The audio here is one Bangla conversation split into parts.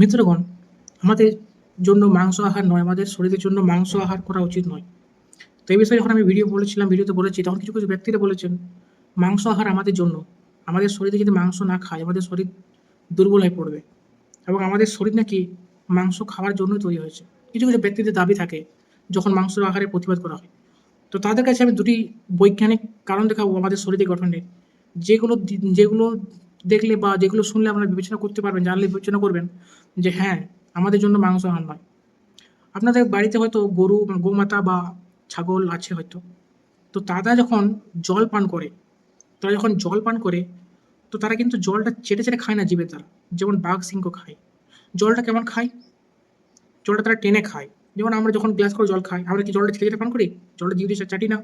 মিত্রগণ, আমাদের জন্য মাংস আহার নয়, আমাদের শরীরের জন্য মাংস আহার করা উচিত নয়। তো এই বিষয়ে যখন আমি ভিডিও বলেছিলাম ভিডিওতে বলেছি, তখন কিছু কিছু ব্যক্তিরা বলেছেন, মাংস আহার আমাদের জন্য, আমাদের শরীরে যদি মাংস না খায়, আমাদের শরীর দুর্বল হয়ে পড়বে এবং আমাদের শরীর নাকি মাংস খাওয়ার জন্যই তৈরি হয়েছে। কিছু কিছু ব্যক্তিদের দাবি থাকে, যখন মাংস আহারে প্রতিবাদ করা হয়। তো তাদের কাছে আমি দুটি বৈজ্ঞানিক কারণ দেখাবো আমাদের শরীরের গঠনে। যেগুলো যেগুলো দেখলে বা যেগুলো শুনলে আপনারা বিবেচনা করতে পারবেন, জানলে বিবেচনা করবেন যে হ্যাঁ আমাদের জন্য মাংস আহার নয়। আপনাদের বাড়িতে হয়তো গরু, গোমাতা বা ছাগল আছে হয়তো। তো তারা যখন জল পান করে, তারা যখন জল পান করে, তো তারা কিন্তু জলটা চেটে চেটে খায় না জীবে তারা যেমন বাঘ সিংহ খায়। জলটা কেমন খায়? জলটা তারা টেনে খায়। যেমন আমরা যখন গ্লাস করে জল খাই, আমরা কি জলটা ছেড়ে ছেড়ে পান করি? জলটা জিভ দিয়ে চাটি না।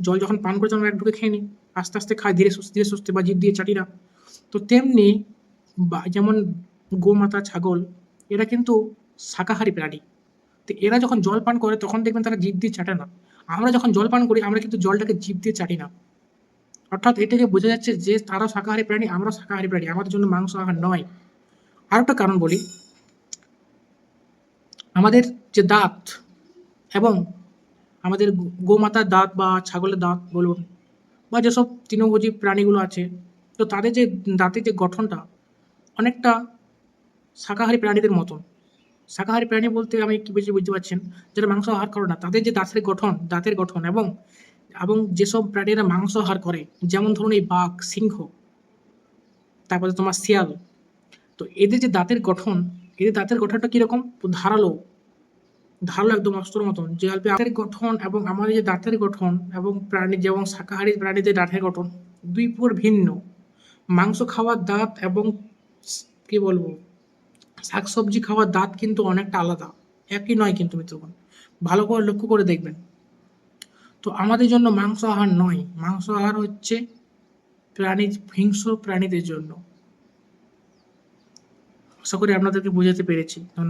জল যখন পান করে আমরা এক ঢুকে খেয়ে নিই। আস্তে আস্তে খাই ধীরে সুস্থ, ধীরে সুস্থে বা জিভ দিয়ে চাটি না। তো তেমনি বা- যেমন গোমাতা, ছাগল, এরা কিন্তু শাকাহারী প্রাণী। তো এরা যখন জল পান করে, তখন দেখবেন তারা জীব দিয়ে চাটে না। আমরা যখন জল পান করি, আমরা কিন্তু জলটাকে জিভ দিয়ে চাটি না। অর্থাৎ এটাকে বোঝা যাচ্ছে যে, তারাও শাকাহারী প্রাণী, আমরাও শাকাহারী প্রাণী, আমাদের জন্য মাংস আহার নয়। আর একটা কারণ বলি, আমাদের যে দাঁত এবং আমাদের গোমাতার দাঁত বা ছাগলের দাঁত বলুন, বা যেসব তৃণভোজী প্রাণীগুলো আছে তো তাদের যে দাঁতের যে গঠনটা অনেকটা শাকাহারী প্রাণীদের মতন। শাকাহারী প্রাণী বলতে আমি কি বেশি বুঝতে পারছেন যারা মাংস আহার করে না, তাদের যে দাঁতের গঠন দাঁতের গঠন এবং এবং যেসব প্রাণীরা মাংস আহার করে, যেমন ধরুন এই বাঘ, সিংহ, তারপরে তোমার শিয়াল, তো এদের যে দাঁতের গঠন, এদের দাঁতের গঠনটা কীরকম? ধারালো ধারালো একদম অস্ত্র মতন, যে দাঁতের গঠন এবং আমাদের যে দাঁতের গঠন এবং প্রাণী, যেমন শাকাহারী প্রাণীদের দাঁতের গঠন, দুই পুর ভিন্ন। মাংস খাওয়ার দাঁত এবং কি বলব, শাকসবজি খাওয়ার দাঁত কিন্তু অনেকটা আলাদা। একই নয় কিন্তু মিত্রগণ। ভালো করে লক্ষ্য করে দেখবেন। তো আমাদের জন্য মাংস আহার নয়। মাংস আহার হচ্ছে প্রাণী, হিংস্র প্রাণীদের জন্য। আশা করি আপনাদেরকে বোঝাতে পেরেছি। ধন্যবাদ।